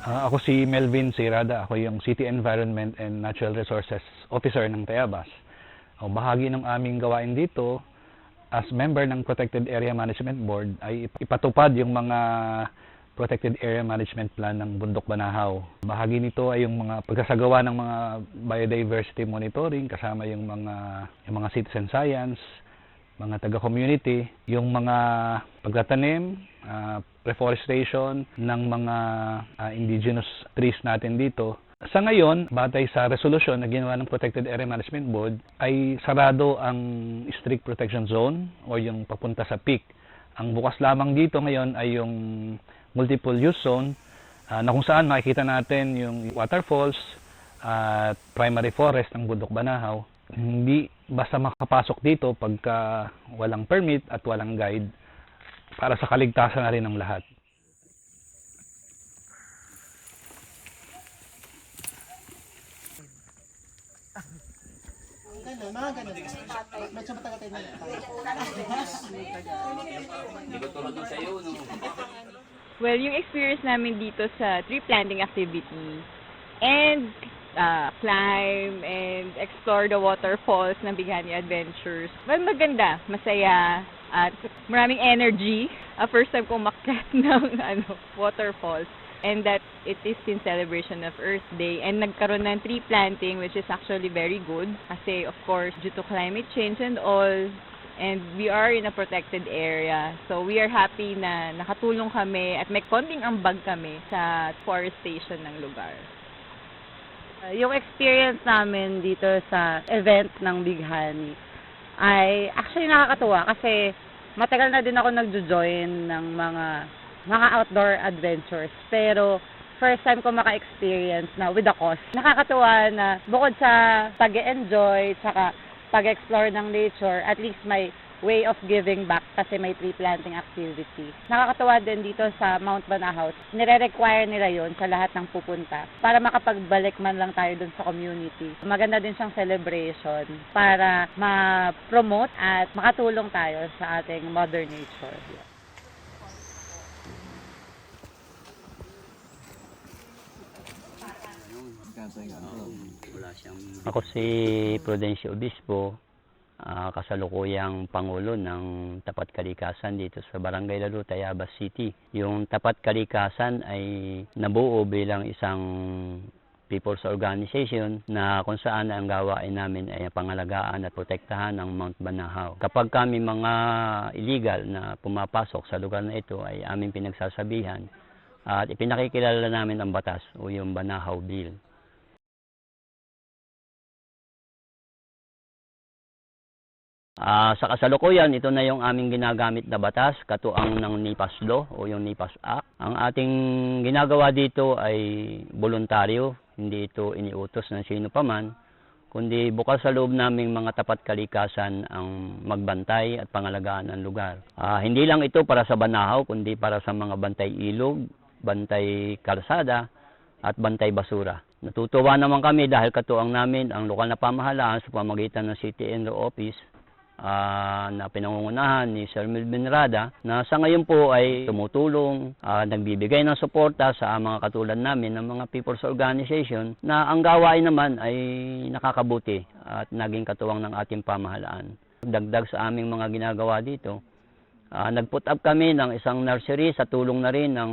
Ah, ako si Melvin Sirada. Ako yung City Environment and Natural Resources Officer ng Tayabas. Ang bahagi ng aming gawain dito as member ng Protected Area Management Board ay ipatupad yung mga Protected Area Management Plan ng Bundok Banahaw. Bahagi nito ay yung mga pagkasagawa ng mga biodiversity monitoring kasama yung mga yung mga citizen science, mga taga-community, yung mga pagtatanim, ah, reforestation ng mga ah, indigenous trees natin dito. Sa ngayon, batay sa resolution na ginawa ng Protected Area Management Board, ay sarado ang strict protection zone o yung papunta sa peak. Ang bukas lamang dito ngayon ay yung multiple use zone ah, na kung saan makikita natin yung waterfalls at primary forest ng Bundok Banahaw. Hindi basta makapasok dito pagka walang permit at walang guide para sa kaligtasan na rin ng lahat. Ganun, mga ganun. Medyo matagal tayo. Well, yung experience namin dito sa tree planting activity and uh, climb and explore the waterfalls ng Bighani Adventures. Well, maganda, masaya, at maraming energy. Uh, first time kong makyat ng ano, waterfalls. And that it is in celebration of Earth Day. And nagkaroon ng tree planting which is actually very good. Kasi of course, due to climate change and all, and we are in a protected area. So we are happy na nakatulong kami at may konting ambag kami sa forestation ng lugar. Uh, Yung experience namin dito sa event ng Big Honey ay actually nakakatuwa kasi matagal na din ako nagjo-join ng mga mga outdoor adventures pero first time ko maka-experience na with a cause. Nakakatuwa na bukod sa pag-enjoy saka pag-explore ng nature, at least may way of giving back kasi may tree planting activity. Nakakatuwa din dito sa Mount Banahaw. Nire-require nila yon sa lahat ng pupunta para makapagbalik man lang tayo dun sa community. Maganda din siyang celebration para ma-promote at makatulong tayo sa ating mother nature. Ako si Prudencio Obispo, ah, kasalukuyang Pangulo ng Tapat Kalikasan dito sa Barangay Lalo, Tayabas City. Yung Tapat Kalikasan ay nabuo bilang isang people's organization na kung saan ang gawain namin ay pangalagaan at protektahan ng Mount Banahaw. Kapag kami mga illegal na pumapasok sa lugar na ito ay aming pinagsasabihan at ipinakikilala namin ang batas o yung Banahaw Bill. Ah, sa kasalukuyan, ito na yung aming ginagamit na batas, katuang ng NIPAS Law o yung NIPAS Act. Ang ating ginagawa dito ay voluntaryo, hindi ito iniutos ng sino paman, kundi bukas sa loob naming mga tapat kalikasan ang magbantay at pangalagaan ng lugar. Ah, hindi lang ito para sa Banahaw, kundi para sa mga bantay ilog, bantay kalsada, at bantay basura. Natutuwa naman kami dahil katuang namin ang lokal na pamahalaan sa pamagitan ng City Enro Office ah, na pinangungunahan ni Sir Melvin Rada na sa ngayon po ay tumutulong, ah, nagbibigay ng suporta sa mga katulad namin ng mga people's organization na ang gawain naman ay nakakabuti at naging katuwang ng ating pamahalaan. Dagdag sa aming mga ginagawa dito, ah, nag-put up kami ng isang nursery sa tulong na rin ng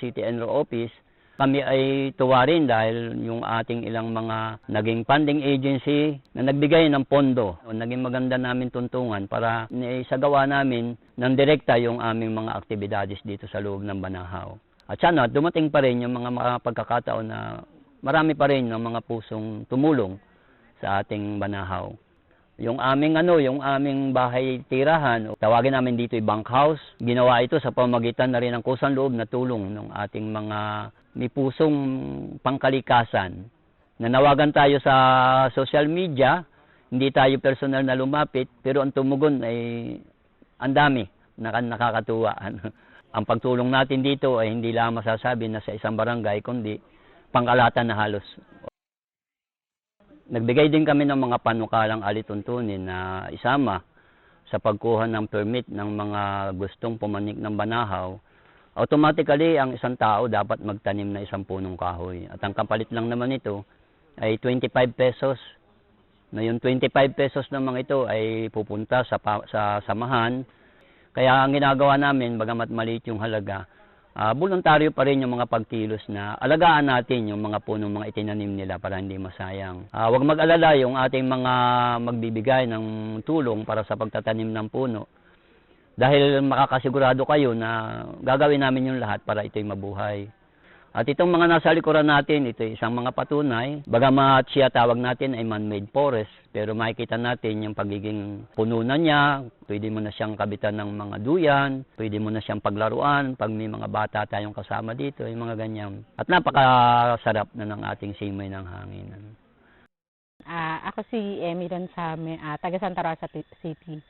City Enro Office kami ay tuwa rin dahil yung ating ilang mga naging funding agency na nagbigay ng pondo. Naging maganda namin tuntungan para isagawa namin ng direkta yung aming mga aktibidades dito sa loob ng Banahaw. At sana dumating pa rin yung mga, mga pagkakataon na marami pa rin ng mga pusong tumulong sa ating Banahaw. Yung aming ano, yung aming bahay tirahan, tawagin namin dito ay bunk house. Ginawa ito sa pamagitan na rin ng kusang loob na tulong ng ating mga may pangkalikasan. Nanawagan tayo sa social media, hindi tayo personal na lumapit, pero ang tumugon ay ang dami, naka- nakakatuwa. ang pagtulong natin dito ay hindi lang masasabi na sa isang barangay, kundi pangkalatan na halos Nagbigay din kami ng mga panukalang alituntunin na isama sa pagkuha ng permit ng mga gustong pumanik ng banahaw. Automatically, ang isang tao dapat magtanim na isang punong kahoy. At ang kapalit lang naman ito ay 25 pesos. Na yung 25 pesos naman ito ay pupunta sa, sa samahan. Kaya ang ginagawa namin, bagamat maliit yung halaga, ah voluntaryo pa rin yung mga pagkilos na alagaan natin yung mga punong mga itinanim nila para hindi masayang. Ah, huwag mag-alala yung ating mga magbibigay ng tulong para sa pagtatanim ng puno. Dahil makakasigurado kayo na gagawin namin yung lahat para ito'y mabuhay. At itong mga nasa likuran natin, ito isang mga patunay. Bagamat siya tawag natin ay man-made forest, pero makikita natin yung pagiging pununan niya. Pwede mo na siyang kabitan ng mga duyan, pwede mo na siyang paglaruan pag may mga bata tayong kasama dito, yung mga ganyan. At napakasarap na ng ating simoy ng hangin. Ah, ako si Emmy Ransame, ah, taga Santa Rosa City.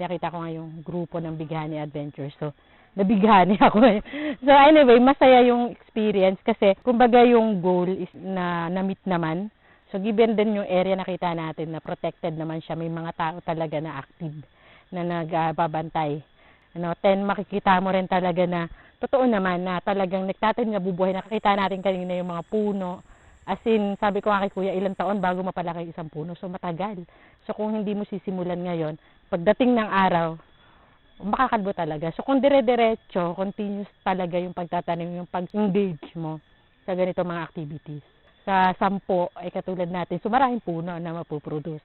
Nakita ko nga yung grupo ng Bighani Adventures. So, nabighani ako eh. So, anyway, masaya yung experience kasi kumbaga yung goal is na na-meet naman. So, given din yung area nakita natin na protected naman siya, may mga tao talaga na active na nagbabantay. Ano, ten makikita mo rin talaga na totoo naman na talagang nagtatanim na bubuhay. Nakita natin kanina yung mga puno, As in, sabi ko nga kay kuya, ilang taon bago mapalaki isang puno. So, matagal. So, kung hindi mo sisimulan ngayon, pagdating ng araw, makakalbo talaga. So, kung dire-diretso, continuous talaga yung pagtatanim, yung pag-engage mo sa ganito mga activities. Sa sampo, ay katulad natin, so maraming puno na mapuproduce.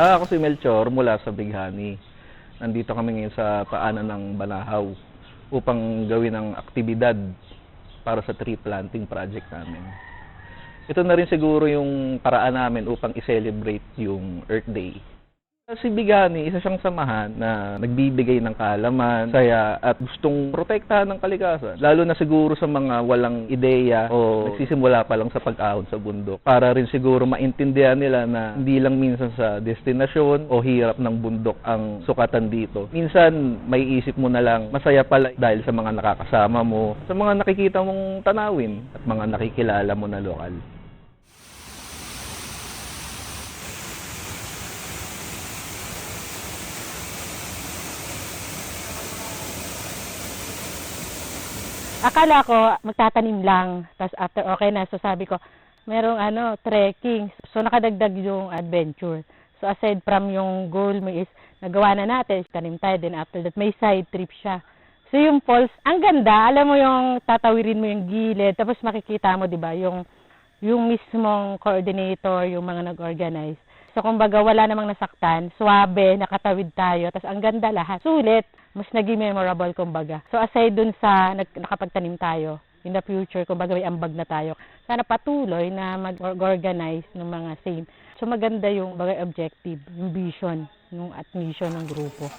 Ah, ako si Melchor mula sa Bighani. Nandito kami ngayon sa paanan ng Banahaw upang gawin ang aktibidad para sa tree planting project namin. Ito na rin siguro yung paraan namin upang i-celebrate yung Earth Day. Si Bigani, isa siyang samahan na nagbibigay ng kaalaman, saya at gustong protektahan ng kalikasan. Lalo na siguro sa mga walang ideya o nagsisimula pa lang sa pag-ahon sa bundok. Para rin siguro maintindihan nila na hindi lang minsan sa destinasyon o hirap ng bundok ang sukatan dito. Minsan may isip mo na lang masaya pala dahil sa mga nakakasama mo, sa mga nakikita mong tanawin at mga nakikilala mo na lokal. Akala ko magtatanim lang, tapos after okay na, so sabi ko, merong ano, trekking. So nakadagdag yung adventure. So aside from yung goal mo is, nagawa na natin, tanim tayo, then after that, may side trip siya. So yung falls, ang ganda, alam mo yung tatawirin mo yung gilid, tapos makikita mo, di ba, yung, yung mismong coordinator, yung mga nag-organize. So kumbaga wala namang nasaktan, swabe, nakatawid tayo, tapos ang ganda lahat. Sulit, mas naging memorable kumbaga. So aside dun sa nag, nakapagtanim tayo, in the future, kumbaga may ambag na tayo, sana patuloy na mag-organize ng mga same. So maganda yung bagay objective, yung vision, yung at mission ng grupo.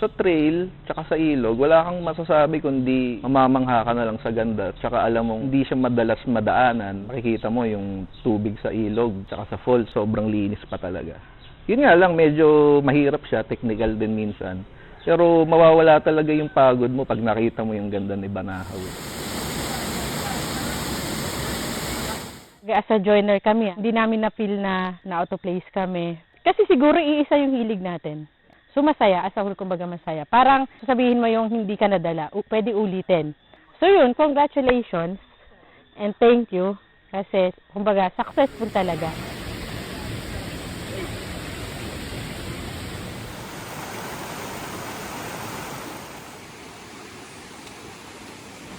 sa trail, tsaka sa ilog, wala kang masasabi kundi mamamangha ka na lang sa ganda. Tsaka alam mo, hindi siya madalas madaanan. Makikita mo yung tubig sa ilog, tsaka sa falls, sobrang linis pa talaga. Yun nga lang, medyo mahirap siya, technical din minsan. Pero mawawala talaga yung pagod mo pag nakita mo yung ganda ni Banahaw. As a joiner kami, hindi namin na-feel na na-auto place kami. Kasi siguro iisa yung hilig natin. So masaya, as a whole, kumbaga masaya. Parang sasabihin mo yung hindi ka nadala, pwede ulitin. So yun, congratulations and thank you kasi kumbaga successful talaga.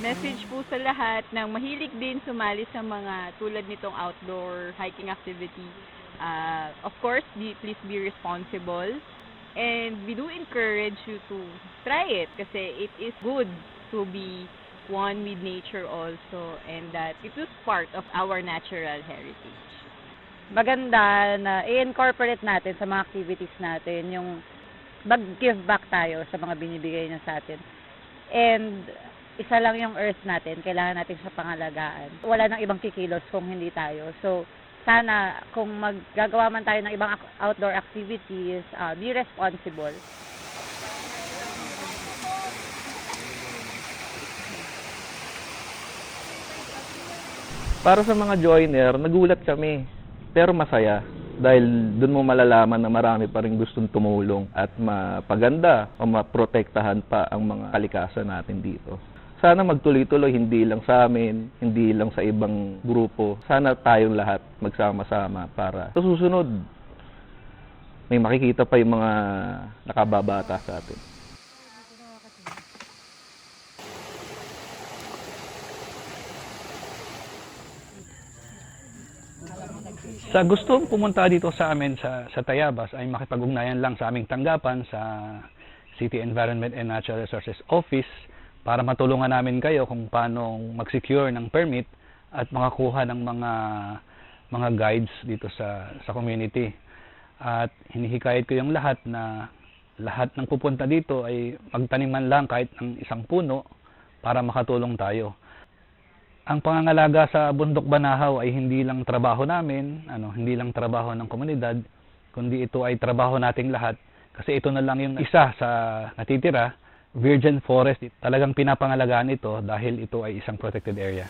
Message po sa lahat ng mahilig din sumali sa mga tulad nitong outdoor hiking activity. Uh, of course, be, please be responsible. And we do encourage you to try it kasi it is good to be one with nature also and that it is part of our natural heritage. maganda na i-incorporate natin sa mga activities natin yung mag-give back tayo sa mga binibigay niya sa atin. And isa lang yung earth natin, kailangan natin sa pangalagaan. Wala nang ibang kikilos kung hindi tayo. So, sana kung maggagawa man tayo ng ibang outdoor activities, ah, be responsible. Para sa mga joiner, nagulat kami. Pero masaya. Dahil doon mo malalaman na marami pa rin gustong tumulong at mapaganda o maprotektahan pa ang mga kalikasan natin dito. Sana magtuloy-tuloy, hindi lang sa amin, hindi lang sa ibang grupo. Sana tayong lahat magsama-sama para sa susunod, may makikita pa yung mga nakababata sa atin. Sa gustong pumunta dito sa amin sa, sa Tayabas ay makipag-ugnayan lang sa aming tanggapan sa City Environment and Natural Resources Office para matulungan namin kayo kung paano mag-secure ng permit at makakuha ng mga mga guides dito sa sa community. At hinihikayat ko yung lahat na lahat ng pupunta dito ay magtanim man lang kahit ng isang puno para makatulong tayo. Ang pangangalaga sa bundok Banahaw ay hindi lang trabaho namin, ano, hindi lang trabaho ng komunidad, kundi ito ay trabaho nating lahat. Kasi ito na lang yung isa sa natitira, virgin forest. Talagang pinapangalagaan ito dahil ito ay isang protected area.